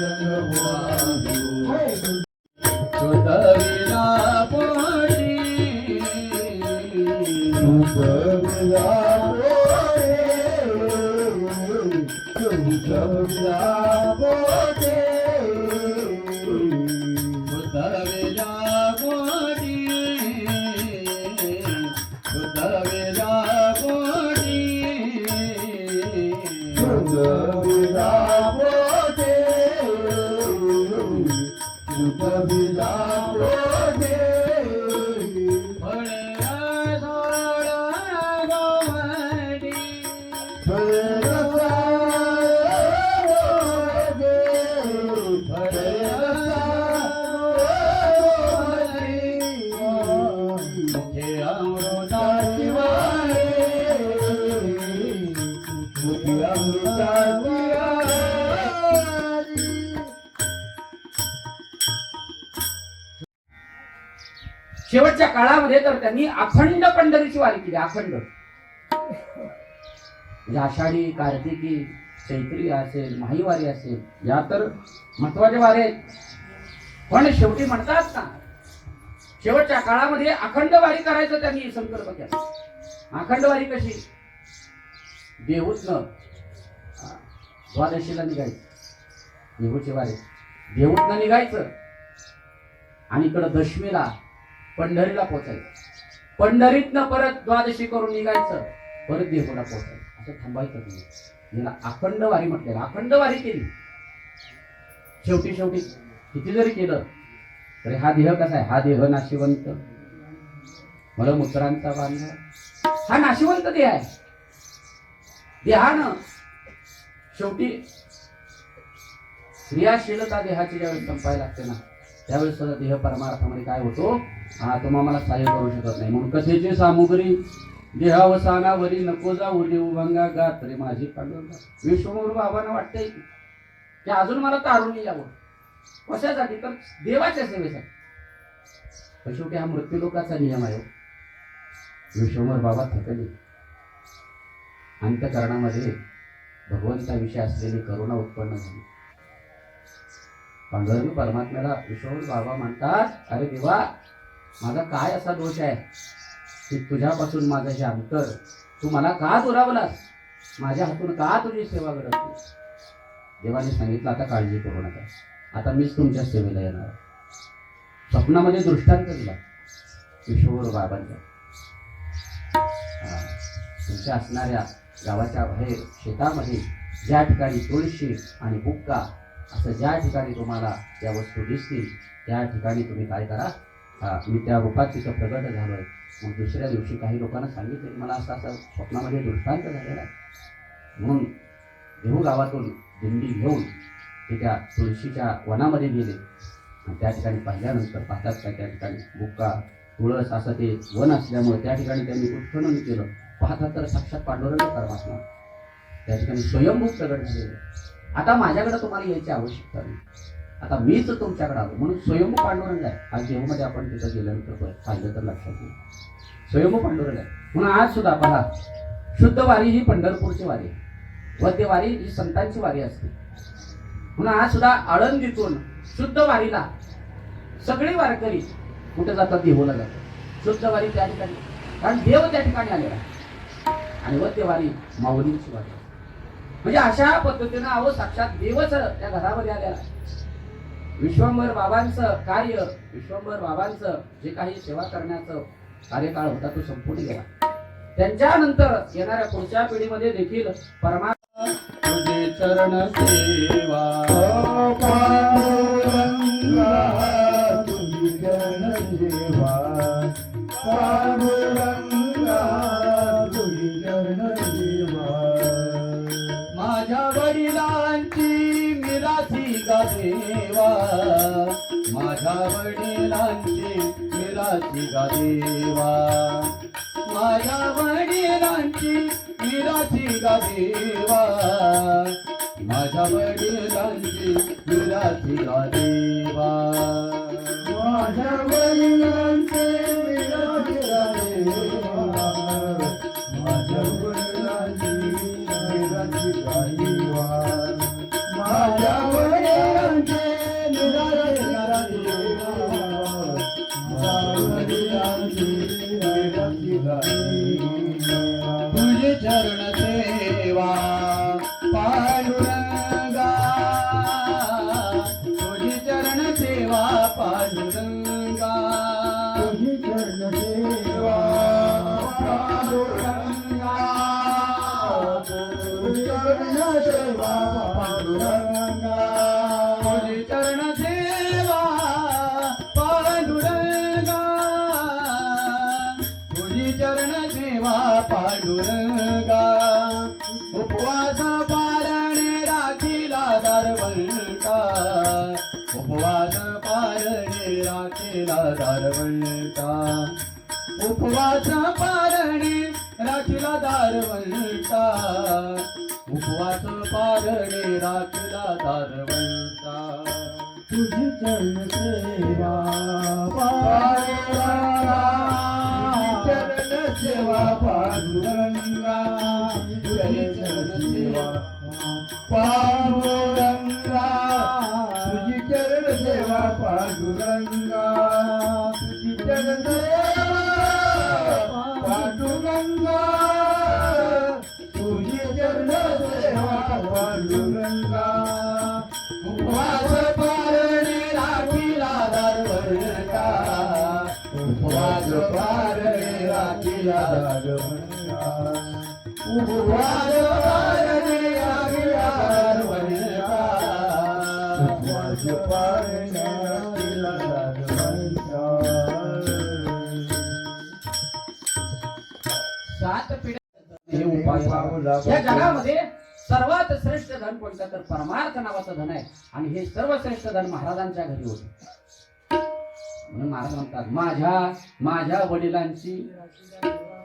Yang. शेवटच्या तर त्यांनी अखंड पंढरीची वारी केली अखंड. म्हणजे आषाढी कार्तिकी चैत्री असेल माहीवारी असेल या तर महत्त्वाचे वारे पण शेवटी म्हणतात ना शेवटच्या काळामध्ये अखंड वारी करायचं त्यांनी संकल्प केला. अखंड वारी कशी? देहूतनं द्वादशीला निघायचं. देहूची वारी. देहूतनं निघायचं. आणि इकडं दशमीला पंढरीला पोचायचं पंढरीतनं परत द्वादशी करून निघायचं. परत देहूला पोचायचं असं थांबायचं नाही. याला अखंड वारी म्हटलेलं अखंड वारी केली. शेवटी शेवटी किती जरी केलं तरी हा देह कसा आहे? हा देह नाशिवंत. मला मूत्रांचा बांधव हा नाशिवंत देह आहे. देहानं शेवटी क्रियाशीलता देहाची ज्यावेळेस संपायला लागते ना त्यावेळेस देह परमार्थामध्ये काय होतो? हा तुम्हा मला सहाय्य करू शकत नाही. म्हणून कथेची सामुग्री देहावसानावरी नको जाऊ उभंगा भंगा गात्री माझी पांडुरंगा. विश्वमोर बाबांना वाटतंय की अजून मला तारून यावं. कशासाठी? तर देवाच्या सेवेसाठी. पण शेवटी हा मृत्यू लोकाचा नियम आहे हो. विश्वमोर बाबा थकले. अंतकरणामध्ये भगवंताविषयी असलेली करुणा उत्पन्न झाली. पांडुरंग परमात्म्याला विश्वमोर बाबा म्हणतात अरे देवा माझा काय असा दोष आहे? की तुझ्यापासून माझं हे अंतर तू मला का दुरावलास? माझ्या हातून का तुझी सेवा घडत देवाने सांगितलं आता काळजी करू नका. आता मीच तुमच्या सेवेला येणार आहे. स्वप्नामध्ये दृष्टांत दिला. किशोर बाबांचा. तुमच्या असणाऱ्या गावाच्या बाहेर शेतामध्ये ज्या ठिकाणी तुळशी आणि बुक्का असं ज्या ठिकाणी तुम्हाला त्या वस्तू दिसतील त्या ठिकाणी तुम्ही काय करा. हा, मी त्या रूपात तिथं प्रगट झालोय. मग दुसऱ्या दिवशी काही लोकांना सांगितलं की मला असं असं स्वप्नामध्ये दृष्टांत झालेला आहे. म्हणून देहू गावातून दिंडी घेऊन ते त्या तुळशीच्या वनामध्ये गेले. आणि त्या ठिकाणी पाहिल्यानंतर पाहतात का त्या ठिकाणी बुक्का तुळस असं ते वन असल्यामुळे त्या ठिकाणी त्यांनी उत्खनन केलं. पाहतात तर साक्षात पांडुरंग परमात्मा. त्या ठिकाणी स्वयंभू प्रगट झालेले. आता माझ्याकडे तुम्हाला यायची आवश्यकता नाही. आता मीच तुमच्याकडे आलो. म्हणून स्वयंभू पांडुरंग आहे. आज जेवमध्ये आपण तिथं गेल्यानंतर पाहिलं तर लक्षात येईल. स्वयंभू पांडुरंग आहे. म्हणून आज सुद्धा पहा शुद्ध वारी ही पंढरपूरची वारी आहे. व ते वारी ही संतांची वारी असते. म्हणून आज सुद्धा आळंदीतून शुद्ध वारीला सगळे वारकरी कुठे जातात? देहूला जातात. शुद्ध वारी त्या ठिकाणी कारण देव त्या ठिकाणी आलेला आहे. आणि व ते वारी माऊलींची वारी म्हणजे अशा पद्धतीनं अहो साक्षात देवच त्या घरामध्ये आलेला आहे. विश्वंभर बाबांचं कार्य विश्वंभर बाबांचं जे काही सेवा करण्याचं कार्यकाळ होता तो संपूर्ण गेला. त्यांच्यानंतर येणाऱ्या पुढच्या पिढीमध्ये देखील परमात्मा चरण सेवा माझ्या वडिलांची मिरासी का देवा. माझ्या वडिलांची मिरासी का देवा. माझ्या वडिलांची मिरासी का देवा. माझ्या वडिलांचे मिरासी चरण सेवा पांडुरंगा तुझी चरण सेवा पांडुरंगा तुझी चरण सेवा पांडुरंगा उपवास पारणे राखीला दारवंटा उपवास पारणे राखीला दारवंटा उपवास पारणे राखीला दारवंटा उपवास पारणे राखीला दारवंटा तुझी चरण सेवा चरण सेवा पांडुरंगा. तुझी चरण सेवा या जगामध्ये सर्वात श्रेष्ठ धन कोणतं? तर परमार्थ नावाचं धन आहे. आणि हे सर्वश्रेष्ठ धन महाराजांच्या घरी होते. म्हणून महाराज म्हणतात माझ्या माझ्या वडिलांची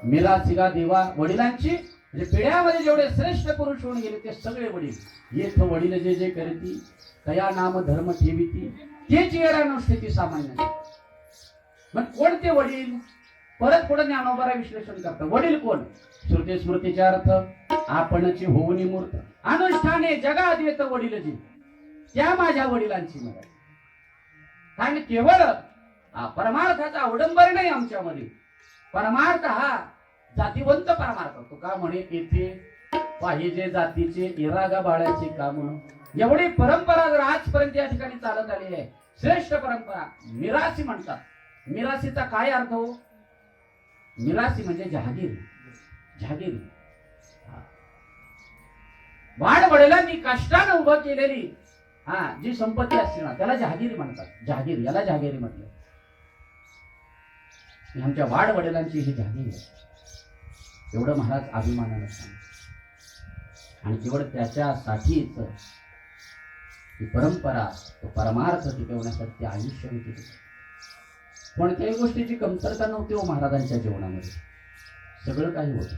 मिरासिगा देवा वडिलांची म्हणजे पिढ्यामध्ये जेवढे श्रेष्ठ पुरुष होऊन गेले ते सगळे वडील. येथ वडील जे जे करती तया नाम धर्म ठेविती तेच येरा नसते सामान्य मग कोणते वडील? परत पुढे ज्ञानोबारा विश्लेषण करतात. वडील कोण? श्रुती स्मृतीचे अर्थ आपणची होऊनी मूर्त अनुष्ठाने जगा येत वडील जी त्या माझ्या वडिलांची मदत कारण केवळ परमार्थाचा अवडंबर नाही आमच्यामध्ये परमार्थ हा जातीवंत परमार्थ. तो का म्हणे येथे पाहिजे जातीचे इरागा बाळाचे का एवढी परंपरा जर आजपर्यंत या ठिकाणी चालत आलेली आहे श्रेष्ठ परंपरा मिरासी म्हणतात. मिरासीचा काय अर्थ हो? मिरासी म्हणजे जहागीर. जहागीर. वाढ वडिलांनी कष्टानं उभं केलेली. हा जी संपत्ती असते ना त्याला जहागिरी म्हणतात. जहागीर याला जहागिरी म्हटलं. आमच्या वाढ वडिलांची ही जहागीर आहे. एवढं महाराज अभिमानानं सांग आणि केवळ त्याच्यासाठीच ही परंपरा तो परमार्थ टिकवण्यासाठी ते आयुष्य होते कोणत्याही गोष्टीची कमतरता नव्हती हो महाराजांच्या जीवनामध्ये. सगळं काही होतं.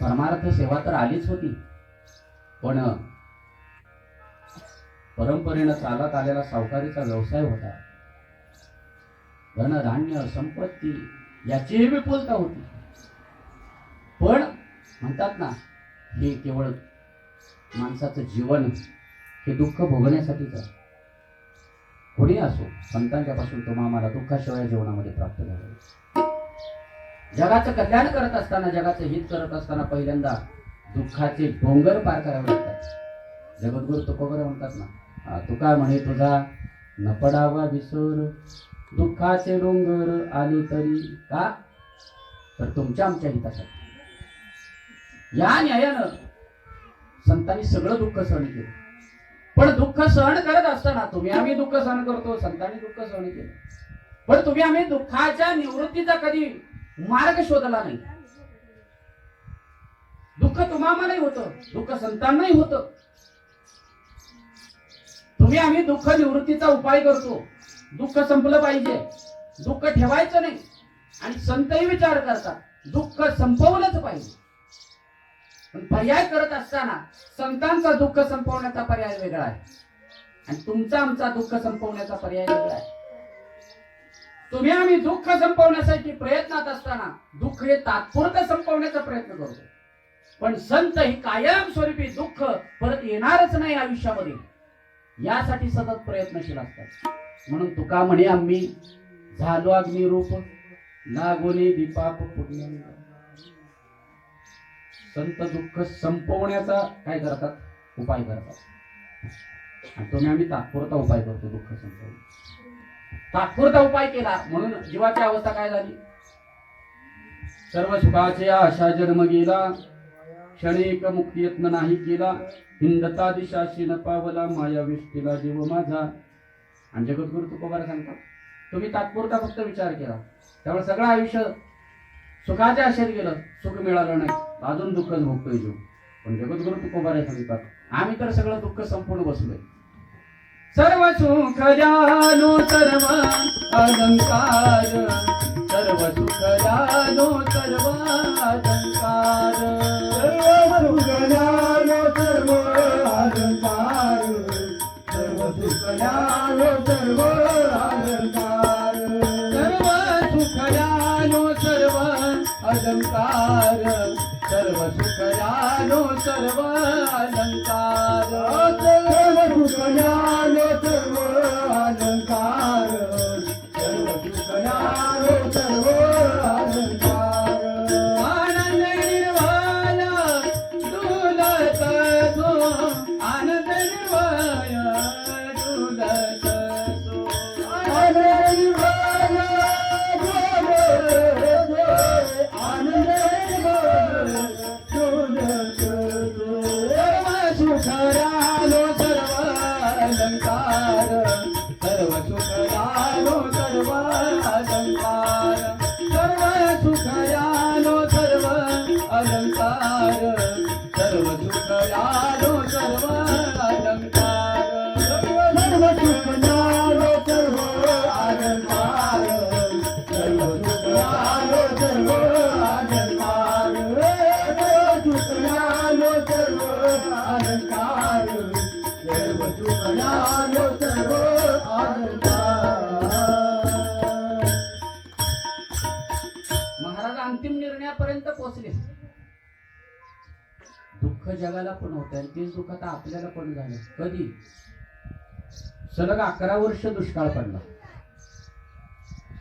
परमार्थ सेवा तर आलीच होती. पण परंपरेनं चालत आलेला सावकारीचा व्यवसाय होता. धनधान्य संपत्ती याचीही विपुलता होती. पण म्हणतात ना हे केवळ माणसाचं जीवन हे दुःख भोगण्यासाठीच आहे. कोणी असो संतांच्या पासून तुम्हा आम्हाला दुःखाशिवाय जीवनामध्ये प्राप्त झाले. जगाचं कल्याण करत असताना जगाचं हित करत असताना पहिल्यांदा दुःखाचे डोंगर पार करावे लागतात. जगद्गुरु तुकोबर म्हणतात ना तुका म्हणे तुझा न पडावा विसर. दुःखाचे डोंगर आली तरी का? तर तुमच्या आमच्या हितासाठी. या न्यायानं संतांनी सगळं दुःख सहन केलं. पण दुःख सहन करत असताना तुम्ही आम्ही दुःख सहन करतो संतांनी दुःख सहन केलं. पण तुम्ही आम्ही दुःखाच्या निवृत्तीचा कधी मार्ग शोधला नाही. दुःख तुम्हालाही होतं दुःख संतांनाही होतं. तुम्ही आम्ही दुःख निवृत्तीचा उपाय करतो. दुःख संपलं पाहिजे. दुःख ठेवायचं नाही. आणि संतही विचार करतात दुःख संपवलंच पाहिजे. पण पर्याय करत असताना संतांचा दुःख संपवण्याचा पर्याय वेगळा आहे. आणि तुमचा आमचा दुःख संपवण्याचा पर्याय वेगळा आहे. तुम्ही आम्ही दुःख संपवण्यासाठी प्रयत्नात असताना दुःख हे तात्पुरतं संपवण्याचा प्रयत्न करतो. पण संत ही कायमस्वरूपी दुःख परत येणारच नाही आयुष्यामध्ये. यासाठी सतत प्रयत्नशील असतात. म्हणून तुका म्हणे आम्ही झालो अग्निरूप नागोनी दीपाप पुण्य. संत दुःख संपवण्याचा काय करतात? उपाय करतात. आणि तुम्ही आम्ही तात्पुरता उपाय करतो दुःख संपवणे तात्पुरता उपाय केला. म्हणून जीवाची अवस्था काय झाली? सर्व सुखाचे आशा जन्म गेला. क्षणिक मुक्ती यत्न नाही केला. हिंदता दिशाशी न पावला. माया विष्टीला जीव माझा. आणि जगद्गुरु तुकोबार सांगतात तुम्ही तात्पुरता फक्त विचार केला. त्यामुळे सगळं आयुष्य सुखाच्या आशेत गेलं. सुख मिळालं नाही. अजून दुःखच भोगतोय जीव. पण जगद्गुरु तुकोबार सांगतात? आम्ही तर सगळं दुःख संपूर्ण बसलोय. सर्व सुख जानो सर्व अलंकार सर्व सुख जानो सर्व अलंकार सर्व सुखदानो सर्व अलंकार सर्व सुखदानो सर्व अलंकार सर्व सुख जानो सर्व अलंकार सर्व सुख जानो सर्व सुखरालो सर्व अलंकार. जगाला पण होतं आणि तेच दुःख आता आपल्याला पण झालं. कधी? सलग अकरा वर्ष दुष्काळ पडला.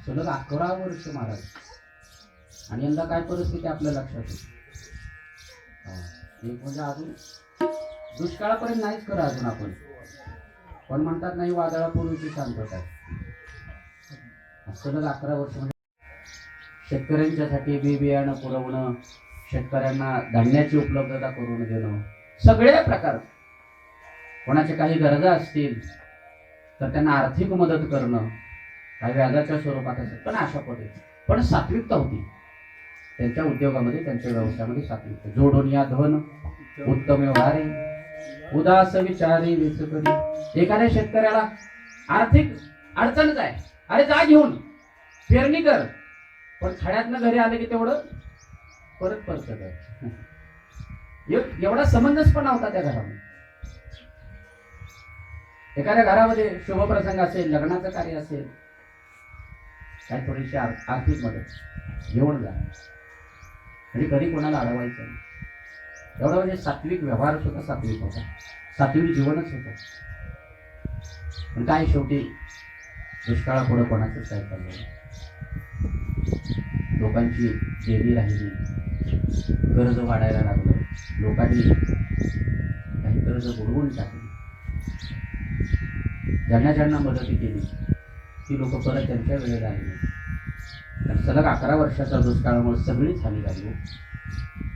सलग अकरा वर्ष महाराज आणि यंदा काय परिस्थिती आपल्या लक्षात येईल. एक म्हणजे अजून दुष्काळापर्यंत नाहीच करा अजून आपण. पण म्हणतात नाही वादळापूर्वीची शांतता आहे. सलग अकरा वर्ष म्हणजे शेतकऱ्यांच्यासाठी बी बियाणं पुरवणं शेतकऱ्यांना धान्याची उपलब्धता करून देणं सगळ्या प्रकार. कोणाच्या काही गरजा असतील तर त्यांना आर्थिक मदत करणं काही व्याजाच्या स्वरूपात असेल पण अशा पद्धती पण सात्विकता होती. त्यांच्या उद्योगामध्ये त्यांच्या व्यवसायामध्ये सात्विकता. जोडून या धन उत्तम व्यवहारे. उदास विचारी विचकरी एखाद्या शेतकऱ्याला आर्थिक अडचणच आहे. अरे जा घेऊन. पेरणी कर. पण खड्यातनं घरी आलं की तेवढं परत परत कर एवढा एवढा समंजसपणा होता त्या घरामध्ये. एखाद्या घरामध्ये शुभप्रसंग असेल लग्नाचं कार्य असेल काय थोडीशी आर्थिक मदत घेऊन जा आणि घरी कोणाला अडवायचं नाही. एवढा म्हणजे सात्विक व्यवहार सुद्धा सात्विक होता. सात्विक जीवनच होतं. पण काय शेवटी दुष्काळापुढे कोणाचंच काय चाललं लोकांची देवी राहिली. कर्ज वाढायला लागलं. लोकांनी काही कर्ज बुडवून टाकली. ज्यांना ज्यांना मदती केली ती लोक परत त्यांच्या वेळेला आली नाही. आणि सलग अकरा वर्षाच्या दुष्काळामुळे सगळीच हानी झाली हो.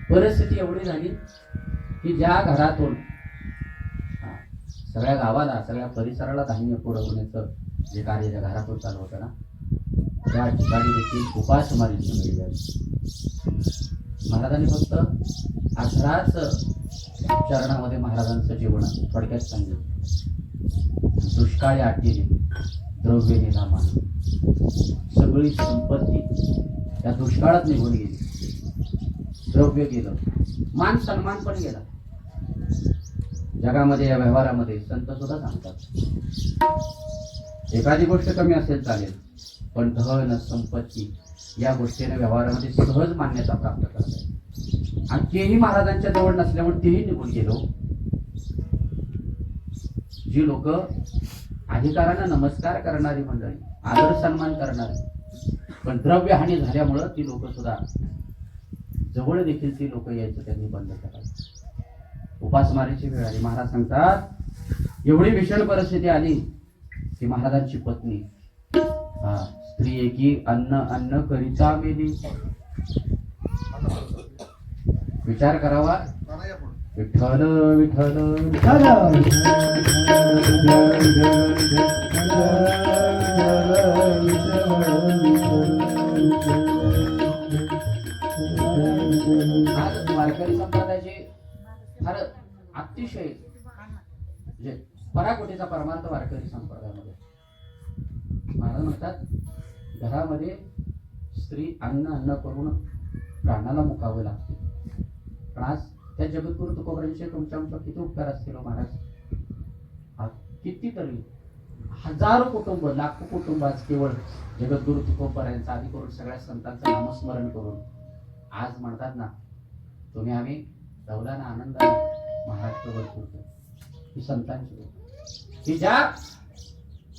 परिस्थिती एवढी झाली की ज्या घरातून सगळ्या गावाला सगळ्या परिसराला धान्य पुरवण्याचं जे कार्य ज्या घरातून चालू होतं ना त्या ठिकाणी देखील उपासमारीची वेळ झाली. महाराजांनी फक्त अठराच चरणामध्ये महाराजांचं जीवन थोडक्यात सांगितलं दुष्काळी आटीने द्रव्य नेला मान सगळी संपत्ती त्या दुष्काळात निघून गेली. द्रव्य गेलं. मान सन्मान पण गेला. जगामध्ये या व्यवहारामध्ये संत सुद्धा सांगतात एखादी गोष्ट कमी असेल चालेल पण धन संपत्ती या गोष्टीने व्यवहारामध्ये सहज मान्यता प्राप्त करतात. आणि तेही महाराजांच्या जवळ नसल्यामुळे तेही निघून गेलो. जी लोक अधिकारांना नमस्कार करणारी मंडळी आदर सन्मान करणारे पण द्रव्य हानी झाल्यामुळं ती लोक सुद्धा जवळ देखील ती लोक यायचं त्यांनी बंद करायचं उपासमारीची वेळ आली. महाराज सांगतात एवढी भीषण परिस्थिती आली की महाराजांची पत्नी हा स्त्री एकी अन्न अन्न करिता मेली. विचार करावा. विठ्ठल विठ्ठल. विठ्ठल वारकरी संप्रदायाचे फार अतिशय म्हणजे पराकोटीचा परमार्थ वारकरी संप्रदायामध्ये. महाराज म्हणतात घरामध्ये स्त्री अन्न अन्न करून प्राणाला मुकावं लागते. पण आज त्या जगद्गुरु तुकोबरांचे तुमच्या आमच्या किती उपकार असतील हो महाराज? कितीतरी हजारो कुटुंब लाखो कुटुंब आज केवळ जगद्गुरु तुकोबरायांचं आधी करून सगळ्या संतांचं नामस्मरण करून आज म्हणतात ना तुम्ही आम्ही दौलाना आनंदाने महाराष्ट्रभर करतो ही संतांची की ज्या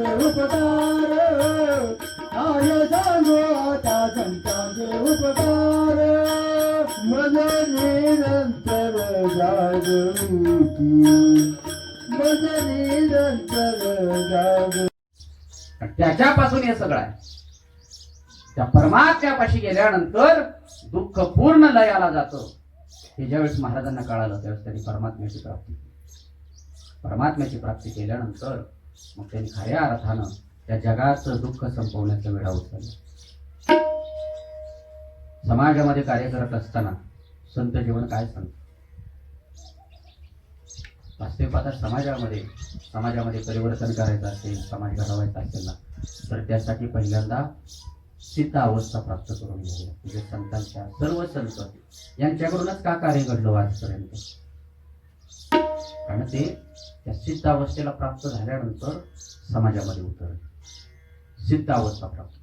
उपकार. आय सांगो आता संतांचे उपकार. मन निरंतर जागृती. मन निरंतर जागृती. त्याच्यापासून हे सगळं आहे. त्या परमात्म्यापाशी गेल्यानंतर दुःख पूर्ण लयाला जातं. हे ज्यावेळेस महाराजांना कळालं त्यावेळेस त्यांनी परमात्म्याची प्राप्ती परमात्म्याची प्राप्ती केल्यानंतर मग त्यांनी खऱ्या अर्थानं त्या जगाचं दुःख संपवण्याचा वेळा उचलला. समाजामध्ये कार्य करत असताना संत जीवन काय सांगतं वास्तविक आता समाजामध्ये समाजामध्ये परिवर्तन करायचं असेल समाज घडवायचा असेल ना तर त्यासाठी पहिल्यांदा सिद्ध अवस्था प्राप्त करून घ्यावी म्हणजे संतांच्या सर्व संत यांच्याकडूनच का कार्य घडलं आजपर्यंत? कारण ते त्या सिद्ध अवस्थेला प्राप्त झाल्यानंतर समाजामध्ये उतर सिद्ध अवस्था प्राप्त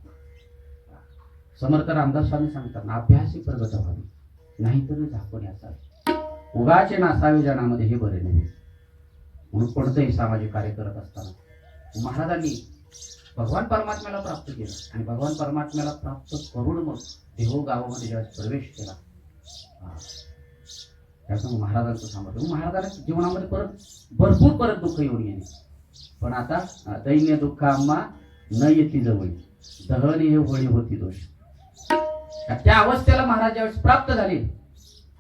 समर्थ रामदास स्वामी सांगतात ना अभ्यासी प्रगत व्हावी नाहीतर झाकून असावे उगाचे नासावे जनामध्ये हे बरे नव्हे. म्हणून कोणतंही सामाजिक कार्य करत असताना महाराजांनी भगवान परमात्म्याला प्राप्त केलं आणि भगवान परमात्म्याला प्राप्त करून मग देहो गावामध्ये ज्यावेळेस प्रवेश केला हा. त्याचं मग महाराजांचं सामर्थ्य. मग महाराजांच्या जीवनामध्ये परत भरपूर परत दुःख येऊन येणे पण आता दैन्य दुःख आम्हा न येती जवळ. दहन हे होळी होती दोष. त्या अवस्थेला महाराज ज्यावेळेस प्राप्त झाले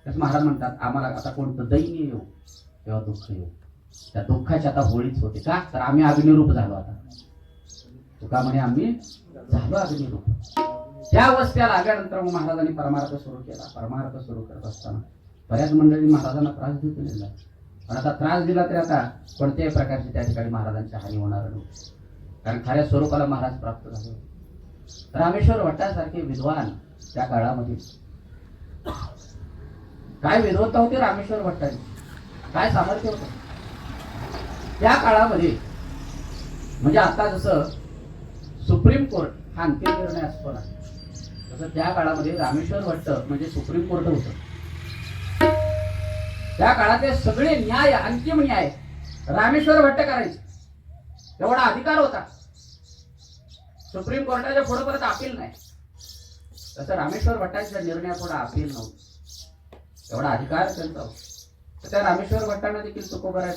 त्याच महाराज म्हणतात आम्हाला आता कोणतं दैन्य येऊ किंवा दुःख येऊ त्या दुःखाची आता होळीच होते का? तर आम्ही अग्निरूप झालो आता. तुका म्हणे आम्ही झालो अग्निरूप. त्या अवस्थेला आल्यानंतर मग महाराजांनी परमार्थ सुरू केला. परमार्थ सुरू करत असताना बऱ्याच मंडळी महाराजांना त्रास देत दिला पण आता त्रास दिला तरी आता कोणत्याही प्रकारची त्या ठिकाणी महाराजांची हानी होणार नव्हती कारण खऱ्या स्वरूपाला महाराज प्राप्त झाले. रामेश्वर भट्टासारखे विद्वान त्या काळामध्ये. काय विद्वत्ता होती रामेश्वर भट्टाने काय सामर्थ्य होतं? त्या काळामध्ये म्हणजे आता जसं सुप्रीम कोर्ट हा अंतिम निर्णय असतो ना तसं त्या काळामध्ये रामेश्वर भट्ट म्हणजे सुप्रीम कोर्ट होतं. त्या काळातले सगळे न्याय अंतिम न्याय रामेश्वर भट्ट करायचे एवढा अधिकार होता. सुप्रीम कोर्टाच्या पुढे परत अपील नाही. तसं रामेश्वर भट्टाच्या निर्णयापुढे अपील नव्हतं. एवढा अधिकार त्यांचा होता. त्या रामेश्वर भट्टांना देखील तुकोबरात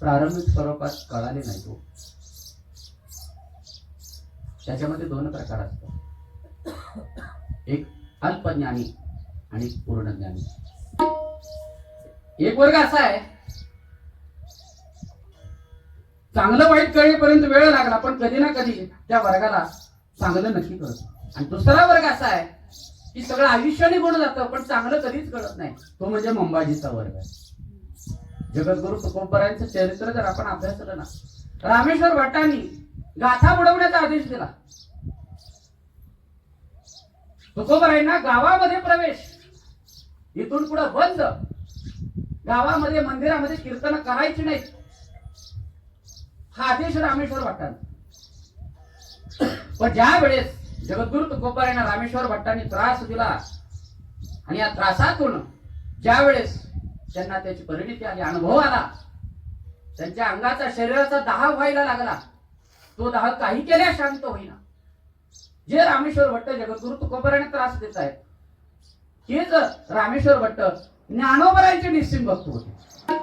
प्रारंभिक स्वरूपात कळाले नाही तो. त्याच्यामध्ये दोन प्रकार असतात. एक अल्पज्ञानी आणि पूर्ण ज्ञानी एक वर्ग असा आहे. चांगलं वाईट कळेपर्यंत वेळ लागला पण कधी ना कधी त्या वर्गाला चांगलं नक्की कळत. आणि दुसरा वर्ग असा आहे की सगळं आयुष्याने गुण जातं पण चांगलं कधीच कळत नाही. तो म्हणजे मंबाजीचा वर्ग आहे. जगद्गुरु तुकोबरायांचं चरित्र जर आपण अभ्यासलं ना रामेश्वर भट्टांनी गाथा बुडवण्याचा आदेश दिला. तुकोबरायांना गावामध्ये प्रवेश इथून पुढे बंद. गावामध्ये मंदिरामध्ये कीर्तन करायची नाही हा आदेश रामेश्वर भट्टांना पण ज्या वेळेस जगद्गुरु तुकोबरायांना रामेश्वर भट्टांनी त्रास दिला आणि या त्रासातून ज्या वेळेस त्यांना त्याची परिणिती आली अनुभव आला त्यांच्या अंगाचा शरीराचा दाह व्हायला लागला. तो दाह काही केल्या शांत होईना. जे रामेश्वर भट्ट जगद्गुरु तुकोबराने त्रास देत आहेत हेच रामेश्वर भट्ट ज्ञानोबरायचे निस्सिम भक्त होते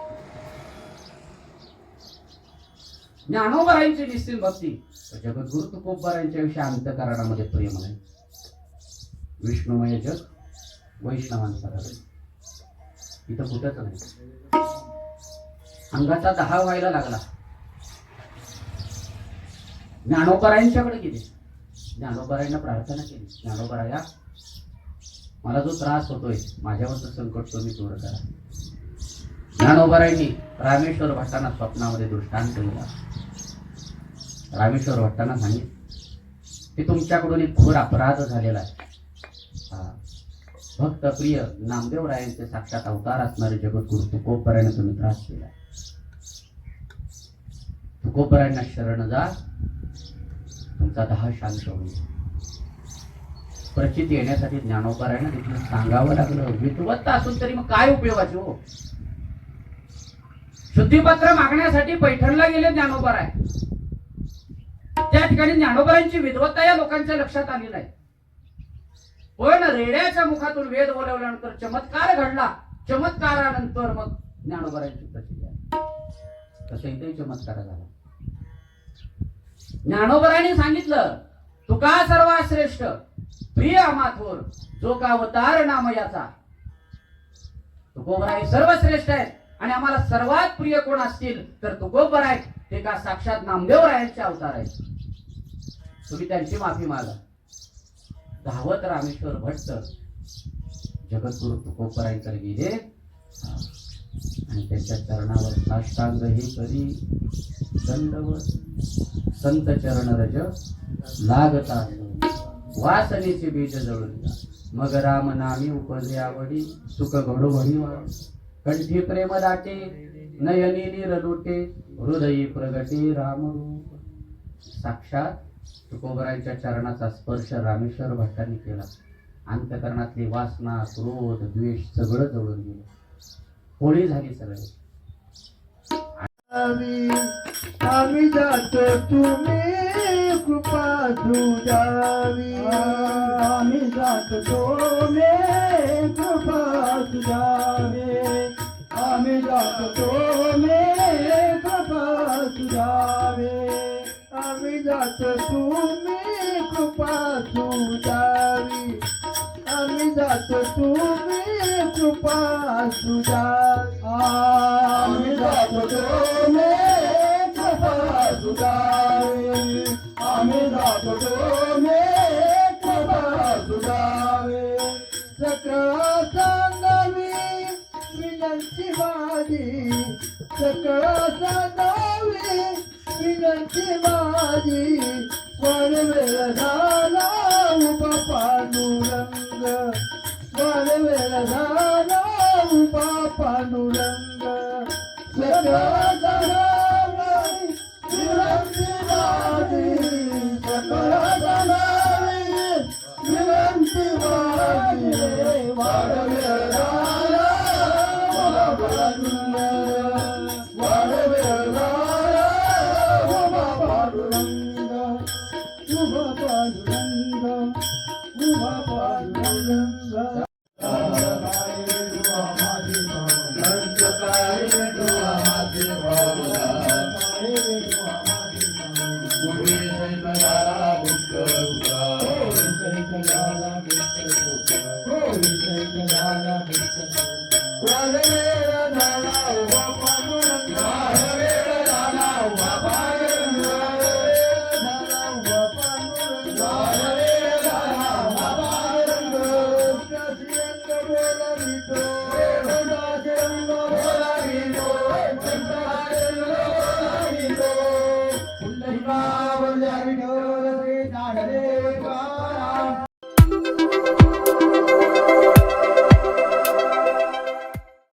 ज्ञानोबरायांची निश्चित भक्ती जगद्गुरु तुकोबरायांच्या विषयी अंतकरणामध्ये प्रेम आहे विष्णुमय जग वैष्णवांचा इथं कुठंच नाही अंगाचा दहा व्हायला लागला ज्ञानोबरायांच्याकडे गेले ज्ञानोबरायांना प्रार्थना केली ज्ञानोबराया मला जो त्रास होतोय माझ्यावरचं संकट तुम्ही दूर करा. ज्ञानोबरायांनी रामेश्वर भट्टांना स्वप्नामध्ये दृष्टांत दिला. रामेश्वर भट्टांना सांगितलं की तुमच्याकडून एक घोर अपराध झालेला आहे. भक्त प्रिय नामदेव रायांचे साक्षात अवतार असणारे जगद्गुरु तुकोबरायाने तुम्ही त्रास केला तुकोबरायांना शरण जा तुमचा दहा शांत होईल प्रचित येण्यासाठी ज्ञानोबरायांना देखील सांगावं लागलं. विद्वत्त असून तरी मग काय उपयोगाचे हो? शुद्धीपत्र मागण्यासाठी पैठणला गेले ज्ञानोबराय त्या ठिकाणी ज्ञानोबरांची विद्वत्ता या लोकांच्या लक्षात आली नाही पण रेड्याच्या मुखातून वेद बोलवल्यानंतर चमत्कार घडला. चमत्कारानंतर मग ज्ञानोबरांची प्रचिती तसं इथे चमत्कार झाला. ज्ञानोबरांनी सांगितलं तुका सर्वात श्रेष्ठ प्रिय अमाथोर जो का अवतार नाम याचा. तुकोबराय सर्वश्रेष्ठ आहेत आणि आम्हाला सर्वात प्रिय कोण असतील तर तुकोबर आहेत ते का साक्षात नामदेव रायांचे अवतार आहेत. तुम्ही त्यांची माफी मागा. धावत रामेश्वर भट्ट. जगद्गुरु तुकोबरायांकडे गेले. आणि त्यांच्या चरणावर साष्टांग हे करी. दंडवत. संत चरण रज. लागता वासनेचे बीज जळून जा. मग राम नामी उपजे आवडी सुख घडोघडी कंठी प्रेम दाटे नयनी निरलोटे हृदयी प्रगटे राम साक्षात तुकोबरांच्या चरणाचा स्पर्श रामेश्वर भट्टांनी केला. अंतकरणातली वासना क्रोध द्वेष सगळं जवळून गेलं. होळी झाली सगळे. आम्ही जातो तुम्ही. कृपा सुधावी आम्ही जात तुम्ही कृपा सुधावे आम्ही जातो तुम्ही कृपा सुधावे आम्ही जात तुम्ही कृपा सुधावी आम्ही जात तुम्ही कृपा सुधावी आम्ही जात तुम्ही कृपा आम्ही जातो सकळ सांगावी विनंती माझी सकळ सांगावी विनंती माझी झाला